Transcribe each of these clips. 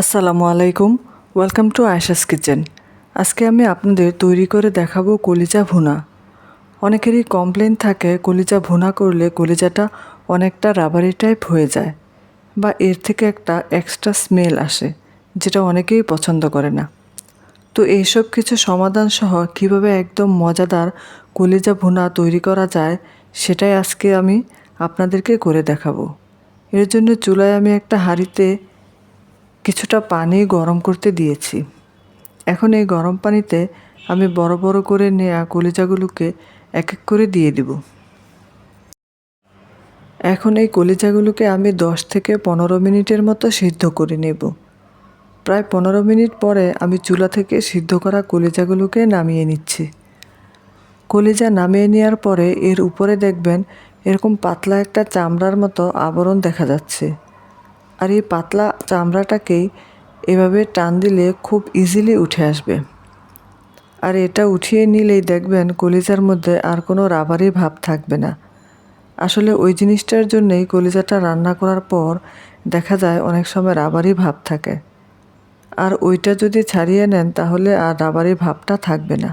আসসালামু আলাইকুম welcome to Ayesha's kitchen আজকে আমি আপনাদের তৈরি করে দেখাবো কলিজা ভুনা। অনেকেরই কমপ্লেন থাকে, কলিজা ভুনা করলে কলিজাটা অনেকটা রাবারি টাইপ হয়ে যায় বা এর থেকে একটা এক্সট্রা স্মেল আসে, যেটা অনেকেই পছন্দ করে না। তো এইসব কিছু সমাধান সহ কীভাবে একদম মজাদার কলিজা ভুনা তৈরি করা যায়, সেটাই আজকে আমি আপনাদেরকে করে দেখাবো। এর জন্য চুলায় আমি একটা হাঁড়িতে কিছুটা পানি গরম করতে দিয়েছি। এখন এই গরম পানিতে আমি বড় বড় করে নেওয়া কলিজাগুলোকে এক এক করে দিয়ে দিব। এখন এই কলিজাগুলোকে আমি দশ থেকে পনেরো মিনিটের মতো সিদ্ধ করে নেব। প্রায় পনেরো মিনিট পরে আমি চুলা থেকে সিদ্ধ করা কলিজাগুলোকে নামিয়ে নিচ্ছি। কলিজা নামিয়ে নেওয়ার পরে এর উপরে দেখবেন এরকম পাতলা একটা চামড়ার মতো আবরণ দেখা যাচ্ছে। আর এই পাতলা চামড়াটাকেই এভাবে টান দিলে খুব ইজিলি উঠে আসবে। আর এটা উঠিয়ে নিলেই দেখবেন কলিজার মধ্যে আর কোনো রাবারি ভাব থাকবে না। আসলে ওই জিনিসটার জন্যই কলিজাটা রান্না করার পর দেখা যায় অনেক সময় রাবারি ভাব থাকে। আর ওইটা যদি ছাড়িয়ে নেন তাহলে আর রাবারি ভাবটা থাকবে না।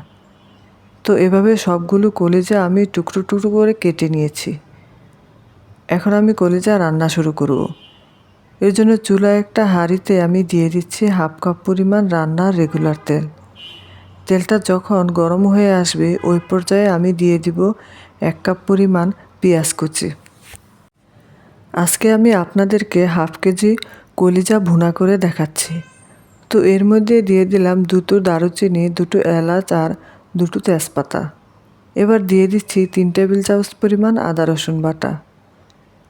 তো এভাবে সবগুলো কলিজা আমি টুকরো টুকরো করে কেটে নিয়েছি। এখন আমি কলিজা রান্না শুরু করব। এর জন্য চুলায় একটা হাঁড়িতে আমি দিয়ে দিচ্ছি হাফ কাপ পরিমাণ রান্নার রেগুলার তেল। তেলটা যখন গরম হয়ে আসবে, ওই পর্যায়ে আমি দিয়ে দিব এক কাপ পরিমাণ পেঁয়াজ কুচি। আজকে আমি আপনাদেরকে হাফ কেজি কলিজা ভুনা করে দেখাচ্ছি। তো এর মধ্যে দিয়ে দিলাম দুটো দারুচিনি, দুটো এলাচ আর দুটো তেজপাতা। এবার দিয়ে দিচ্ছি তিন টেবিল চামচ পরিমাণ আদা রসুন বাটা।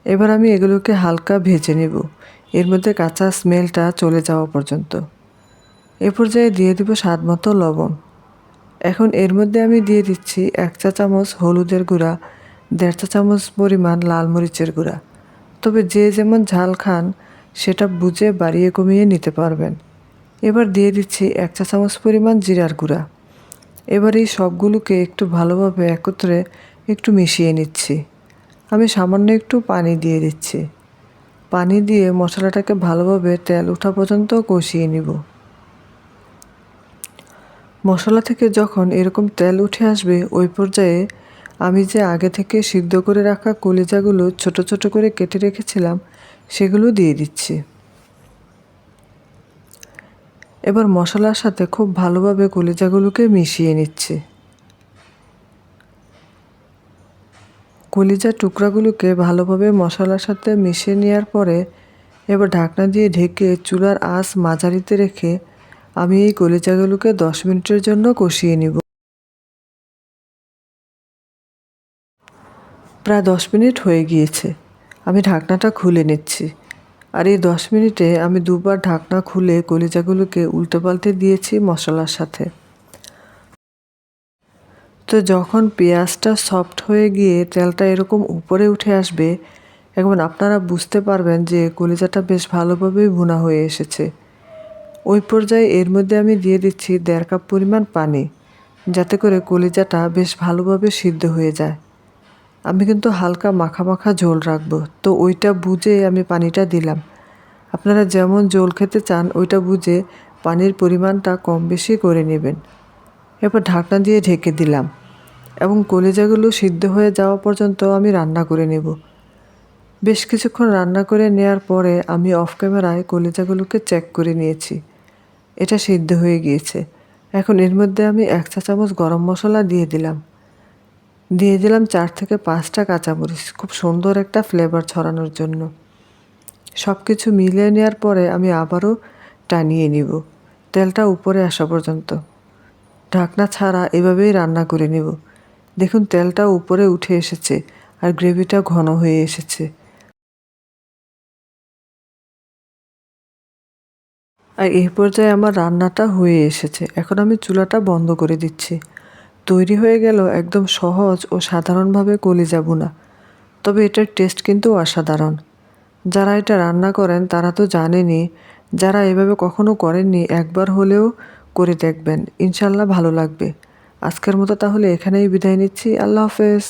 এবার আমি এগুলোকে হালকা ভেজে নেব। এর মধ্যে কাঁচা স্মেলটা চলে যাওয়া পর্যন্ত। এ পর্যায়ে দিয়ে দিব স্বাদ মতো লবণ। এখন এর মধ্যে আমি দিয়ে দিচ্ছি এক চা চামচ হলুদের গুঁড়া, দেড় চা চামচ পরিমাণ লাল মরিচের গুঁড়া। তবে যে যেমন ঝাল খান, সেটা বুঝে বাড়িয়ে কমিয়ে নিতে পারবেন। এবার দিয়ে দিচ্ছি এক চা চামচ পরিমাণ জিরার গুঁড়া। এবার এই সবগুলোকে একটু ভালোভাবে একত্রে একটু মিশিয়ে নিচ্ছি। আমি সামান্য একটু পানি দিয়ে দিচ্ছি। পানি দিয়ে মশলাটাকে ভালোভাবে তেল ওঠা পর্যন্ত কষিয়ে নিব। মশলা থেকে যখন এরকম তেল উঠে আসবে, ওই পর্যায়ে আমি যে আগে থেকে সিদ্ধ করে রাখা কলিজাগুলো ছোট ছোট করে কেটে রেখেছিলাম, সেগুলো দিয়ে দিচ্ছি। এবার মশলার সাথে খুব ভালোভাবে কলিজাগুলোকে মিশিয়ে নিচ্ছি। কলিজার টুকরাগুলোকে ভালোভাবে মশলার সাথে মিশিয়ে নেওয়ার পরে এবার ঢাকনা দিয়ে ঢেকে চুলার আঁচ মাঝারিতে রেখে আমি এই কলিজাগুলোকে দশ মিনিটের জন্য কষিয়ে নিব। প্রায় দশ মিনিট হয়ে গিয়েছে। আমি ঢাকনাটা খুলে নিচ্ছি। আর এই দশ মিনিটে আমি দুবার ঢাকনা খুলে কলিজাগুলোকে উল্টে পাল্টে দিয়েছি মশলার সাথে। তো যখন পেঁয়াজটা সফট হয়ে গিয়ে তেলটা এরকম উপরে উঠে আসবে এখন আপনারা বুঝতে পারবেন যে কলিজাটা বেশ ভালোভাবেই ভুনা হয়ে এসেছে। ওই পর্যায়ে এর মধ্যে আমি দিয়ে দিচ্ছি দেড় কাপ পরিমাণ পানি, যাতে করে কলিজাটা বেশ ভালোভাবে সিদ্ধ হয়ে যায়। আমি কিন্তু হালকা মাখা মাখা ঝোল রাখব, তো ওইটা বুঝে আমি পানিটা দিলাম। আপনারা যেমন ঝোল খেতে চান, ওইটা বুঝে পানির পরিমাণটা কম বেশি করে নেবেন। এরপর ঢাকনা দিয়ে ঢেকে দিলাম। এবং কলিজাগুলো সিদ্ধ হয়ে যাওয়া পর্যন্ত আমি রান্না করে নেব। বেশ কিছুক্ষণ রান্না করে নেয়ার পরে আমি অফ ক্যামেরায় কলিজাগুলোকে চেক করে নিয়েছি। এটা সিদ্ধ হয়ে গিয়েছে। এখন এর মধ্যে আমি এক চা চামচ গরম মশলা দিয়ে দিলাম। দিয়ে দিলাম চার থেকে পাঁচটা কাঁচামরিচ, খুব সুন্দর একটা ফ্লেভার ছড়ানোর জন্য। সব কিছু মিলিয়ে নেওয়ার পরে আমি আবারও টানিয়ে নিব। তেলটা উপরে আসা পর্যন্ত। ঢাকনা ছাড়া এভাবেই রান্না করে নেব। দেখুন, তেলটা উপরে উঠে এসেছে আর গ্রেভিটা ঘন হয়ে এসেছে। আর এই পর্যায়ে আমার রান্নাটা হয়ে এসেছে। এখন আমি চুলাটা বন্ধ করে দিচ্ছি। তৈরি হয়ে গেল একদম সহজ ও সাধারণভাবে কলিজা বুনা তবে এটার টেস্ট কিন্তু অসাধারণ। যারা এটা রান্না করেন, তারা তো জানেনই, যারা এভাবে কখনো করেননি, একবার হলেও করে দেখবেন। ইনশাল্লাহ ভালো লাগবে। আজকের মতো তাহলে এখানেই বিদায় নিচ্ছি। আল্লাহ হাফেজ।